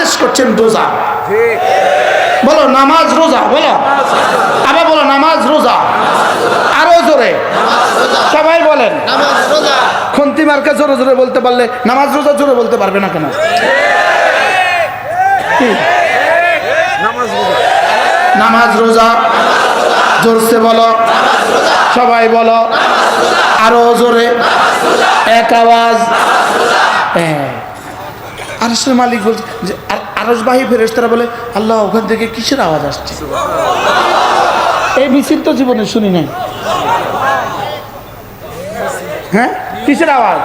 আদেশ করছেন রোজা। বলো, নামাজ রোজা, বলো। আবার বলো, নামাজ রোজা। আরও জোরে। সবাই বলেন। খুন্তি মার্কা জোরে জোরে বলতে পারলে, নামাজ রোজা জোরে বলতে পারবে না কেন? নামাজ রোজা। জোরসে বলো। সবাই বলো। আরও জোরে। এক আওয়াজ। হ্যাঁ। আরসের মালিক বলছে যে, আর- আরসবাহী ফেরেস্তারা বলে, আল্লাহ ওখান থেকে কিসের আওয়াজ আসছে? এই মিছিল তো জীবনে শুনি নাই। হ্যাঁ? কিসের আওয়াজ?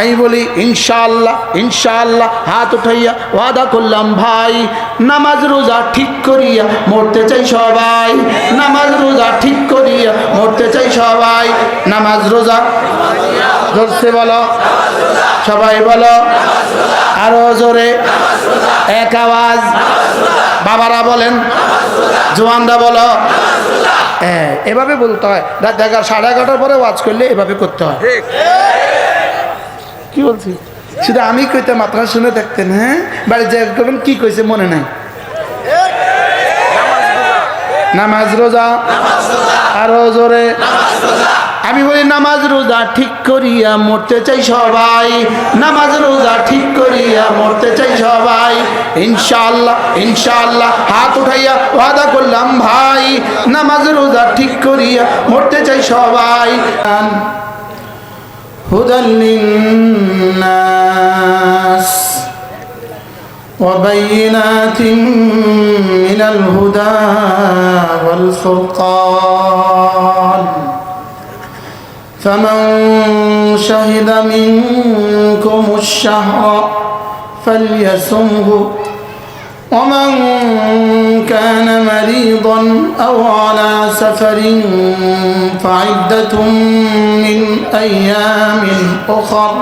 আমি বলি, ইনশাআল্লাহ ইনশাআল্লাহ, হাত উঠাইয়া ওয়াদা করলাম, ভাই, নামাজ রোজা ঠিক করিয়া মরতে চাই সবাই। নামাজ রোজা ঠিক করিয়া মরতে চাই সবাই। নামাজ রোজা ধরছে বলো। সবাই বলো। আরও জোরে। এক আওয়াজ। বাবারা বলেন জোয়ানরা বলো। হ্যাঁ এভাবে বলতে হয়। রাত এগারো সাড়ে এগারোটার পরে ওয়াজ করলে এভাবে করতে হয়। কি বলছি? শুধু আমি কইতে মাত্রা শুনে দেখতেন হ্যাঁ? বাড়ি যে করবেন কি কইছে মনে নাই? নামাজ রোজা। আরও জোরে। আমি বলি নামাজ রোজা ঠিক করিয়া মরতে চাই সবাই নামাজ রোজা ঠিক করিয়া মরতে চাই সবাই ইনশাআল্লাহ ইনশাআল্লাহ হাত উঠাইয়া ওয়াদা করলাম ভাই নামাজ রোজা ঠিক করিয়া মরতে চাই সবাই هدى للناس وبينات من الهدى والفرقان فمن شهد منكم الشهر فليصمه ومن كان مريضا أو على سفر فعدة من أيام أخر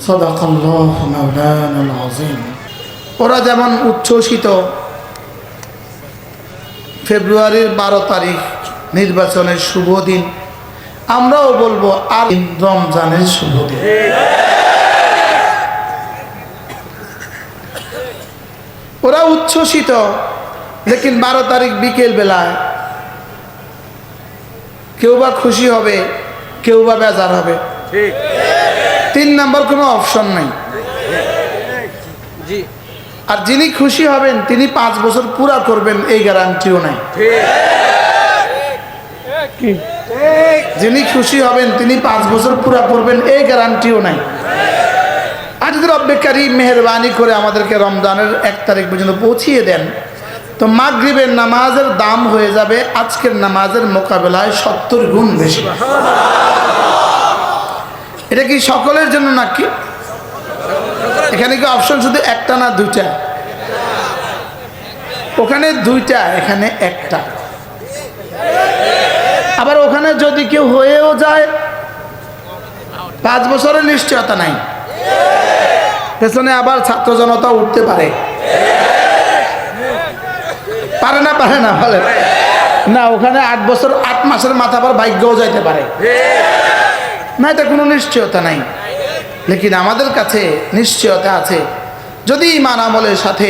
صدق الله مولانا العظيم ওরা যেমন উচ্ছ্বসিত ফেব্রুয়ারির বারো তারিখ নির্বাচনের শুভ দিন। আমরাও বলব আর রমজানের শুভ দিন। ওরা উচ্ছ্বসিত লেকিন বারো তারিখ বিকেল বেলায়। কেউ বা খুশি হবে কেউ বা বেজার হবে। তিন নাম্বার কোনো অপশন নাই। আর যিনি খুশি হবেন তিনি পাঁচ বছর পুরা করবেন এই গ্যারান্টিও নাই? যিনি খুশি হবেন, তিনি পাঁচ বছর পুরা করবেন এই গ্যারান্টিও নাই। আর যদি রব্বেকারী মেহরবানি করে আমাদেরকে রমজানের এক তারিখ পর্যন্ত পৌঁছিয়ে দেন, তো মাগরিবের নামাজের দাম হয়ে যাবে আজকের নামাজের মোকাবেলায় সত্তর গুণ বেশি। এটা কি সকলের জন্য নাকি? এখানে কি অপশন শুধু একটা না দুইটা? ওখানে দুইটা, এখানে একটা। আবার ওখানে যদি কেউ হয়েও যায়, পাঁচ বছরের নিশ্চয়তা নাই। পেছনে আবার ছাত্র জনতা উঠতে পারে। পারে না পারে না বলে না। ওখানে আট বছর, আট মাসের মাথা পর ভাগ্যও যাইতে পারে। না এটা কোনো নিশ্চয়তা নাই। লেকিন আমাদের কাছে নিশ্চয়তা আছে। যদি ইমান আমলের সাথে,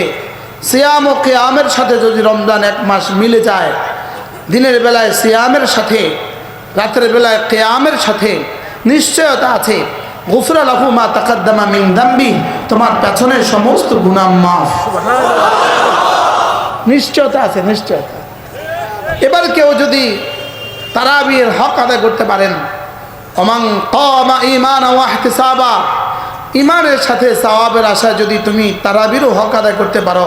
সিয়াম ও কেয়ামের সাথে যদি রমজান এক মাস মিলে যায় দিনের বেলায় সিয়ামের সাথে, রাতের বেলায় কেয়ামের সাথে নিশ্চয়তা আছে। গুফরা লাফু মা তাকাদ্দামা মিন দাম্বি, তোমার পেছনের সমস্ত গুনাম মাফ। নিশ্চয়তা আছে, নিশ্চয়তা। এবার কেউ যদি তারাবির হক আদায় করতে পারেন অমাং কমা ইমান ইমানের সাথে সওয়াবের আশায় যদি তুমি তারাবিরও হক আদায় করতে পারো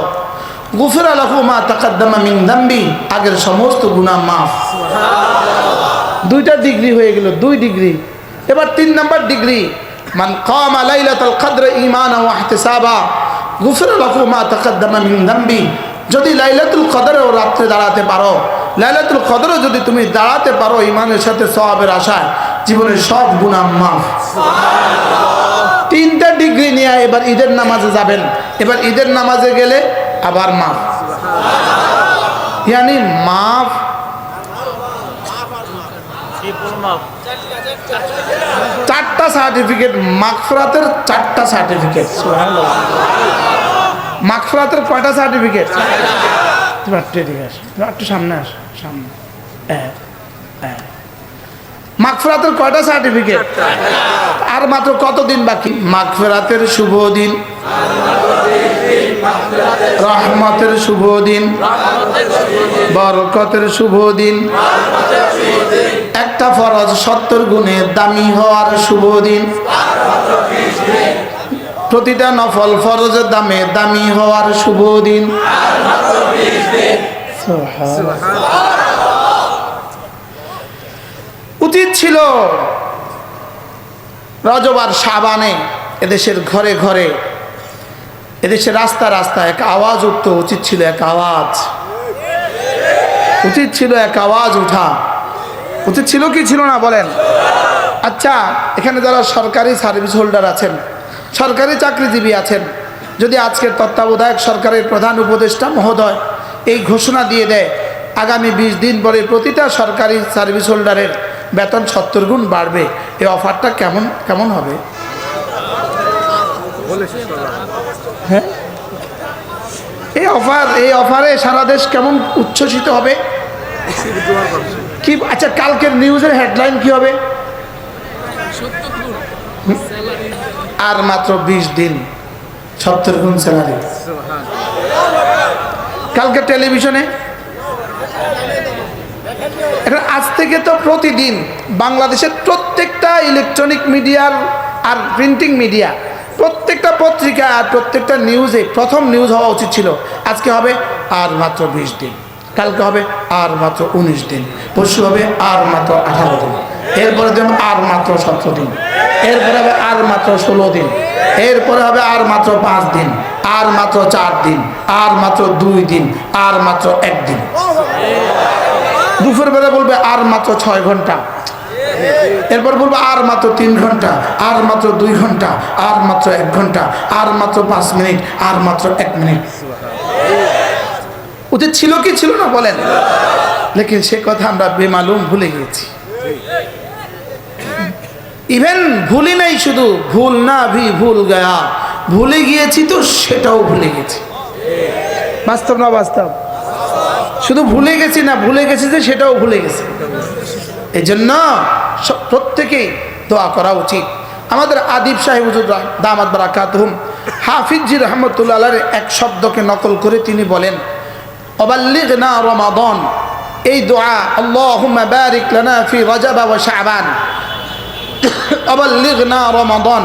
আগের সমস্ত গুনাহ মাফ। দুইটা ডিগ্রি হয়ে গেল, দুই ডিগ্রি। এবার তিন নম্বর ডিগ্রি। মান যদি লাইলাতুল দাঁড়াতে পারো, লাইলাতুল যদি তুমি দাঁড়াতে পারো ইমানের সাথে জীবনের সব মাফ। ডিগ্রি নিয়ে এবার ঈদের নামাজে যাবেন। এবার ঈদের নামাজে গেলে আবার মাফ। ইয়ানি মাফ। চারটা সার্টিফিকেট মাকফরাতের চারটা সার্টিফিকেট মাকফরাতের কয়টা সার্টিফিকেট তুমি একটু এদিকে আসো তুমি একটু সামনে আসো সামনে। মাগফিরাতের কয়টা সার্টিফিকেট আর মাত্র কতদিন বাকি? মাগফিরাতের শুভ দিন। রহমতের শুভ দিন। বরকতের শুভ দিন। একটা ফরজ সত্তর গুণে দামি হওয়ার শুভ দিন। প্রতিটা নফল ফরজের দামে দামি হওয়ার শুভ দিন। উচিত ছিল রজবার সাবানে এদেশের ঘরে ঘরে এদেশের রাস্তা রাস্তা, এক আওয়াজ উঠতো, উচিত ছিল এক আওয়াজ। উচিত ছিল এক আওয়াজ উঠা। উচিত ছিল কি ছিল না বলেন? আচ্ছা এখানে যারা সরকারি সার্ভিস হোল্ডার আছেন, সরকারি চাকরিজীবী আছেন, যদি আজকের তত্ত্বাবধায়ক সরকারের প্রধান উপদেষ্টা মহোদয় এই ঘোষণা দিয়ে দেয়, আগামী বিশ দিন পরে প্রতিটা সরকারি সার্ভিস হোল্ডারের বেতন সত্তর গুণ বাড়বে, এই অফারটা কেমন কেমন হবে? এই অফার, এই অফারে সারা দেশ কেমন উচ্ছ্বসিত হবে? কি আচ্ছা কালকের নিউজের হেডলাইন কি হবে? আর মাত্র বিশ দিন, সত্তর গুণ স্যালারি কালকে টেলিভিশনে এখন আজ থেকে তো প্রতিদিন বাংলাদেশের প্রত্যেকটা ইলেকট্রনিক মিডিয়ার আর প্রিন্টিং মিডিয়া প্রত্যেকটা পত্রিকা আর প্রত্যেকটা নিউজে প্রথম নিউজ হওয়া উচিত ছিল আজকে হবে আর মাত্র বিশ দিন কালকে হবে আর মাত্র উনিশ দিন পরশু হবে আর মাত্র আঠারো দিন এরপরে দেব আর মাত্র সতেরো দিন এরপরে হবে আর মাত্র ষোলো দিন এরপরে হবে আর মাত্র পাঁচ দিন আর মাত্র চার দিন আর মাত্র দুই দিন আর মাত্র একদিন দুপুর বেলা বলবে আর মাত্র ছয় ঘণ্টা এরপর বলব আর মাত্র তিন ঘণ্টা, আর মাত্র দুই ঘণ্টা, আর মাত্র এক ঘণ্টা, আর মাত্র পাঁচ মিনিট, আর মাত্র এক মিনিট। ওদের ছিল কি ছিল না বলেন? লেকিন সে কথা আমরা বেমালুম ভুলে গিয়েছি। ইভেন ভুলি নাই শুধু, ভুল না ভি ভুল গয়া। ভুলে গিয়েছি তো সেটাও ভুলে গেছি। বাস্তব না বাস্তব? শুধু ভুলে গেছি না, ভুলে গেছি যে সেটাও ভুলে গেছি। এই জন্য প্রত্যেকেই দোয়া করা উচিত। আমাদের আদিব সাহেব হুজুর দামাদ বারাকাতহুম, হাফিজি রহমতুল্লাহ এক শব্দকে নকল করে তিনি বলেন অবাল্লিগ না রমাদন, এই দোয়া আল্লাহুম্মা না রমাদন,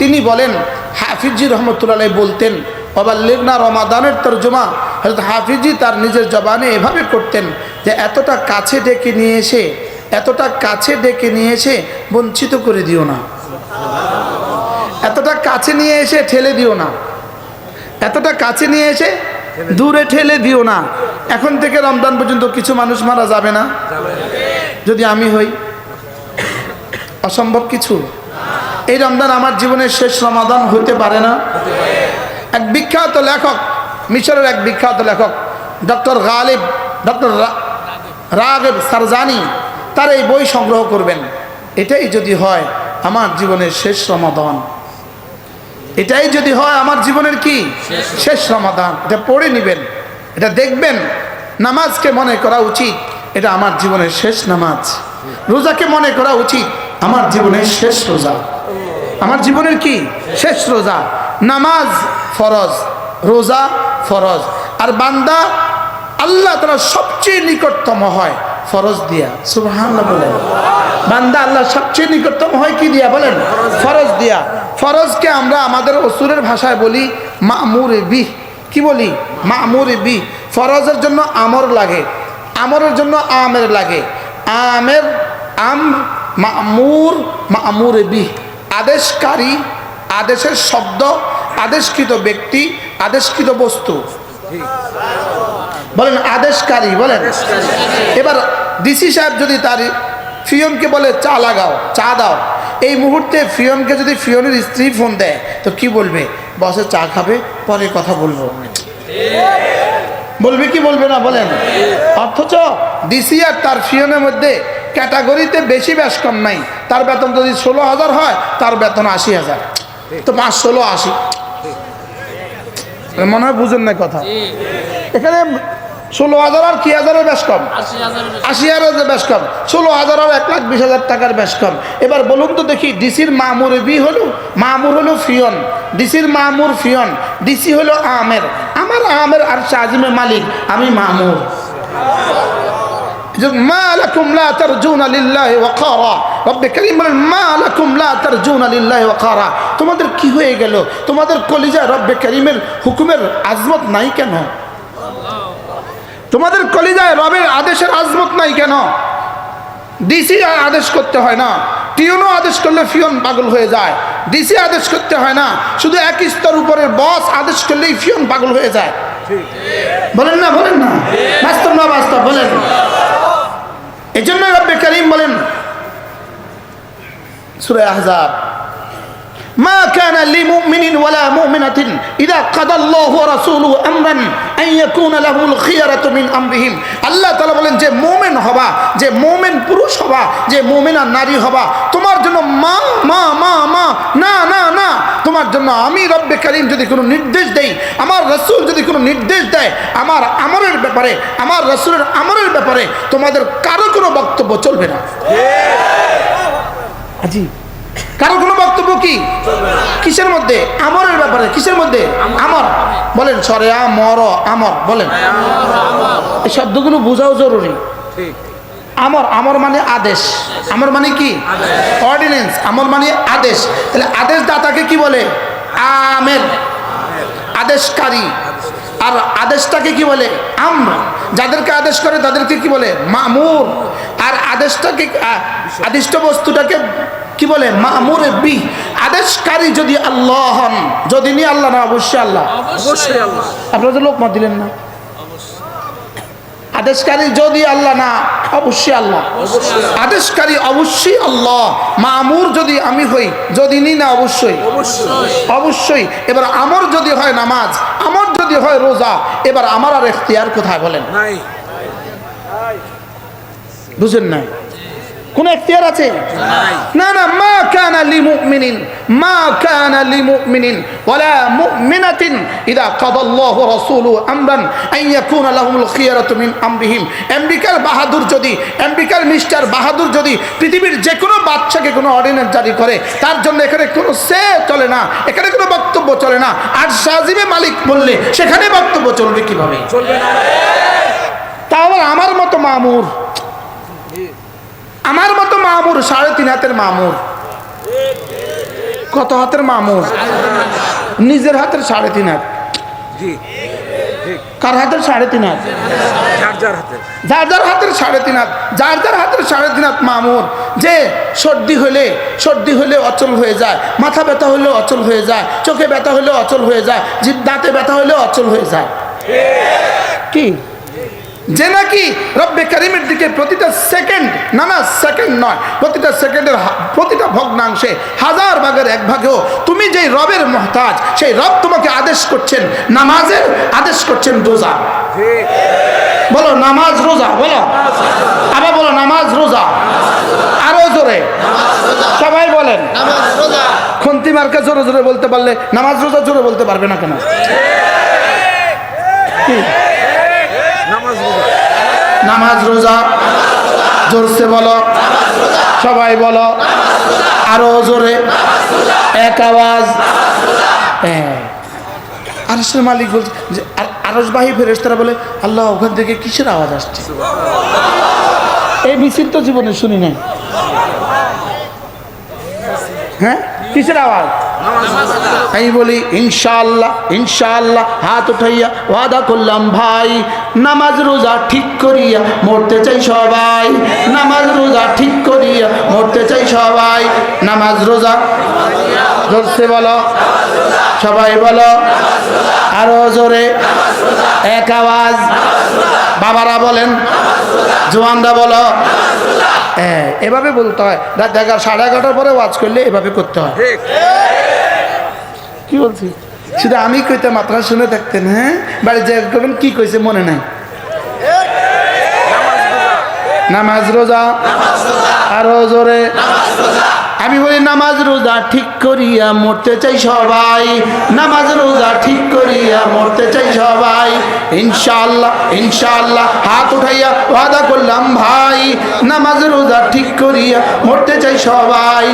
তিনি বলেন, হাফিজি রহমতুল্লাহ বলতেন অবাল্লিগ না রমাদানের তর্জমা হয়তো হাফিজি তার নিজের জবানে এভাবে করতেন যে এতটা কাছে ডেকে নিয়ে এসে এতটা কাছে ডেকে নিয়ে এসে বঞ্চিত করে দিও না। এতটা কাছে নিয়ে এসে ঠেলে দিও না। এতটা কাছে নিয়ে এসে দূরে ঠেলে দিও না। এখন থেকে রমজান পর্যন্ত কিছু মানুষ মারা যাবে না। যদি আমি হই, অসম্ভব কিছু। এই রমজান আমার জীবনের শেষ সমাধান হতে পারে না। এক বিখ্যাত লেখক, মিশরের এক বিখ্যাত লেখক, doctor Ghalib, doctor Ragheb Sarjani তার এই বই সংগ্রহ করবেন। এটাই যদি হয়, আমার জীবনের শেষ রমাদান। এটাই যদি হয়, আমার জীবনের কি? শেষ রমাদান। এটা পড়ে নেবেন। এটা দেখবেন। নামাজকে মনে করা উচিত। এটা আমার জীবনের শেষ নামাজ। রোজাকে মনে করা উচিত। আমার জীবনের শেষ রোজা। আমার জীবনের কি? শেষ রোজা। নামাজ ফরজ, রোজা ফরজ। আর বান্দা আল্লাহ তারা সবচেয়ে নিকটতম হয়। ফরজ দিয়া সুবহান বলেন। বান্দা আল্লাহ সবচেয়ে নিকটতম হয় কি দিয়া বলেন? ফরজ দিয়া। ফরজকে আমরা আমাদের অসুরের ভাষায় বলি মামুর বি কি বলি? মামুর বি ফরজের জন্য আমর লাগে। আমরের জন্য আমের লাগে। আমের, আম, মামুর মামুর বি আদেশকারী, আদেশের শব্দ, আদেশকৃত ব্যক্তি, আদেশকৃত বস্তু। বলেন আদেশকারী বলেন। এবার ডিসি সাহেব যদি তার ফিয়নকে বলে চা লাগাও চা দাও। এই মুহূর্তে ফিয়নকে যদি ফিয়নের স্ত্রী ফোন দেয় তো কি বলবে? বসে চা খাবে পরে কথা বলব। বলবে কি বলবে না বলেন। অথচ ডিসি আর তার ফিয়নের মধ্যে ক্যাটাগরিতে বেশি ব্যাস কম নাই। তার বেতন যদি ষোলো হাজার হয় তার বেতন আশি হাজার। তো পাঁচ ষোলো আশি। মনে হয় বুঝেন না কথা। এখানে ষোলো হাজার আর কি হাজারের বেশ কম? আশি হাজারের বেশ কম। ষোলো হাজার আর এক লাখ বিশ হাজার টাকার বেশ কম। এবার বলুন তো দেখি ডিসির মামুর বি হলো? মামুর হলো ফিয়ন। ডিসির মামুর ফিয়ন। ডিসি হলো আমের। আমার আমের আর শাহজিমের মালিক আমি মামুর মা বলেন লাকুম লা তারজুনা লিল্লাহি ওয়াকারা তোমাদের কি হয়ে গেল? তোমাদের কলিজা রব্বে কারীমের হুকুমের আজমত নাই কেন? তোমাদের কলিজায় রবের আদেশের আজমত নাই কেন ডিসি আদেশ করতে হয় না টিউনও আদেশ করলে ফিয়ন পাগল হয়ে যায় ডিসি আদেশ করতে হয় না শুধু এক স্তর উপরের বস আদেশ করলেই ফিয়ন পাগল হয়ে যায় বলেন না বলেন না বাস্তব না বাস্তব বলেন এই জন্য রব্বে করিম বলেন সুরে আহজাব ما كان لمؤمن ولا مؤمنة إذا قضى الله ورسوله أمرا আমরিহিম। আল্লাহ তালা বলেন যে মোমেন হবা যে মোমেন পুরুষ হবা যে মোমেনা নারী হবা তোমার জন্য মা মা মা মা না না না তোমার জন্য আমি রব্বে করিম যদি কোনো নির্দেশ দেই আমার রসুল যদি কোনো নির্দেশ দেয় আমার আমরের ব্যাপারে আমার রসুলের আমরের ব্যাপারে তোমাদের কারও কোনো বক্তব্য চলবে না। আজি কারও কোনো বক্তব্য কি? কিসের মধ্যে? আমরের ব্যাপারে, কিসের মধ্যে? আমর। বলেন, সরে আমর আমর, বলেন। এই শব্দগুলো বোঝাও জরুরি। আমর আমর মানে আদেশ। আমর মানে কি? অর্ডিনেন্স আমর মানে আদেশ। তাহলে আদেশ দাতাকে কি বলে? আমের। আদেশকারী। আর আদেশটাকে কি বলে? আমরা। যাদেরকে আদেশ করে, তাদেরকে কি বলে? মামুর। আর আদেশটাকে আদিষ্ট বস্তুটাকে কি বলে? মামুর বি আদেশকারী যদি আল্লাহ হন যদি নি আল্লাহ না অবশ্যই আল্লাহ। অবশ্যই আল্লাহ। আপনারা তো লোকমত দিলেন না। আদেশকারী যদি আল্লাহ না অবশ্যই আল্লাহ। আদেশকারী অবশ্যই আল্লাহ। মামুর যদি আমি হই যদি নি না অবশ্যই। অবশ্যই। এবার আমার যদি হয় নামাজ আমার যদি হয় রোজা এবার আমার আর এখতিয়ার কোথায় বলেন? নাই। বুঝেন নাই? আছে? না না, মা মা বাহাদুর যদি মিস্টার বাহাদুর যদি পৃথিবীর যে কোনো বাচ্চাকে কোনো অর্ডিন্যান্স জারি করে, তার জন্য এখানে কোনো সে চলে না, এখানে কোনো বক্তব্য চলে না। আর সাজিবে মালিক বললে, সেখানে বক্তব্য চলবে কীভাবে? চলবে না তা আমার মতো মামুর আমার মতো মামুর সাড়ে তিন হাতের মামুর। কত হাতের মামুর? নিজের হাতের সাড়ে তিন হাত। কার হাতের সাড়ে তিন হাত? যার যার হাতের। সাড়ে তিন হাত যার যার হাতের সাড়ে তিন হাত মামুর। যে সর্দি হলে সর্দি হলে অচল হয়ে যায় মাথা ব্যথা হলে অচল হয়ে যায় চোখে ব্যথা হলে অচল হয়ে যায় জিভ দাঁতে ব্যথা হলে অচল হয়ে যায়। কি? যে নাকি রব্বে করিমের দিকে প্রতিটা সেকেন্ড, না না, সেকেন্ড নয়, প্রতিটা সেকেন্ডের প্রতিটা ভগ্নাংশে হাজার ভাগের এক ভাগেও তুমি যেই রবের মহতাজ, সেই রব তোমাকে আদেশ করছেন নামাজের, আদেশ করছেন রোজা। বলো, নামাজ রোজা, বলো। আবার বলো, নামাজ রোজা। আরও জোরে। সবাই বলেন। খন্তি মার্কা জোরে জোরে বলতে পারলে, নামাজ রোজা জোরে বলতে পারবে না কেন? নামাজ রোজা। জোরসে বলো, সবাই বলো, আরও জোরে, এক আওয়াজ। হ্যাঁ। আরসের মালিক বলছে যে, আর- আরসবাহী ফেরেস্তারা বলে, আল্লাহ, ওখান থেকে কিসের আওয়াজ আসছে? এই মিছিল জীবনে শুনি নাই। হ্যাঁ? কিসের আওয়াজ? আমি বলি, ইনশাআল্লাহ ইনশাআল্লাহ, হাত উঠাইয়া ওয়াদা করলাম, ভাই, নামাজ রোজা ঠিক করিয়া মরতে চাই সবাই। নামাজ রোজা ঠিক করিয়া মরতে চাই সবাই। নামাজ রোজা ধরছে বলো? সবাই বলো? আরও জোরে। এক আওয়াজ। বাবারা বলেন, জোয়ানরা বলো। হ্যাঁ এভাবে বলতে হয়। রাত এগারো, সাড়ে এগারোটার পরে ওয়াজ করলে এভাবে করতে হয়। কি বলছি? শুধু আমি কইতে মাত্রা শুনে থাকতেন হ্যাঁ? বাড়ি যে করবেন কি কইছে মনে নাই? নামাজ রোজা। আরও জোরে। আমি বলি, নামাজ রোজা ঠিক করিয়া মরতে চাই সবাই। নামাজ রোজা ঠিক করিয়া মরতে চাই সবাই। ইনশাআল্লাহ ইনশাআল্লাহ, হাত উঠাইয়া ওয়াদা করলাম ভাই। নামাজ রোজা ঠিক করিয়া মরতে চাই সবাই।